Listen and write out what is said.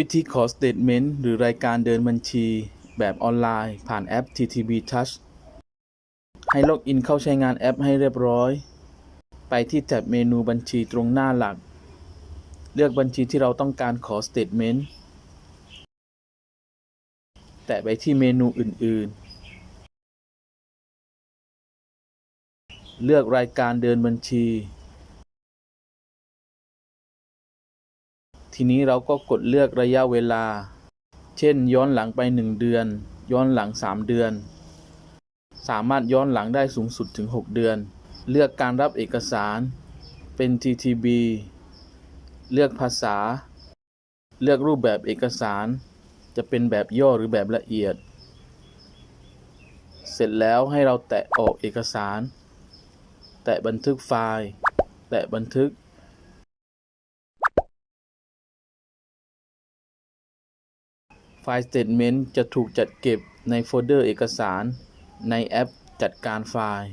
วิธีขอ Statement หรือรายการเดินบัญชีแบบออนไลน์ ผ่านแอป TTB Touch ให้ล็อกอินเข้าใช้งานแอปให้เรียบร้อย ไปที่แท็บเมนูบัญชีตรงหน้าหลัก เลือกบัญชีที่เราต้องการขอ Statement แตะไปที่เมนูอื่น ๆ เลือกรายการเดินบัญชี ทีนี้เราก็กดเลือกระยะเวลา เช่น ย้อนหลังไป 1 เดือน ย้อนหลัง 3 เดือน สามารถย้อนหลังได้สูงสุดถึง 6 เดือน เลือกการรับเอกสาร เป็น TTB เลือกภาษา เลือกรูปแบบเอกสาร จะเป็นแบบย่อหรือแบบละเอียด เสร็จแล้วให้เราแตะออกเอกสาร แตะบันทึกไฟล์ แตะบันทึก ไฟล์ Statement จะถูกจัดเก็บในโฟลเดอร์เอกสารในแอปจัดการไฟล์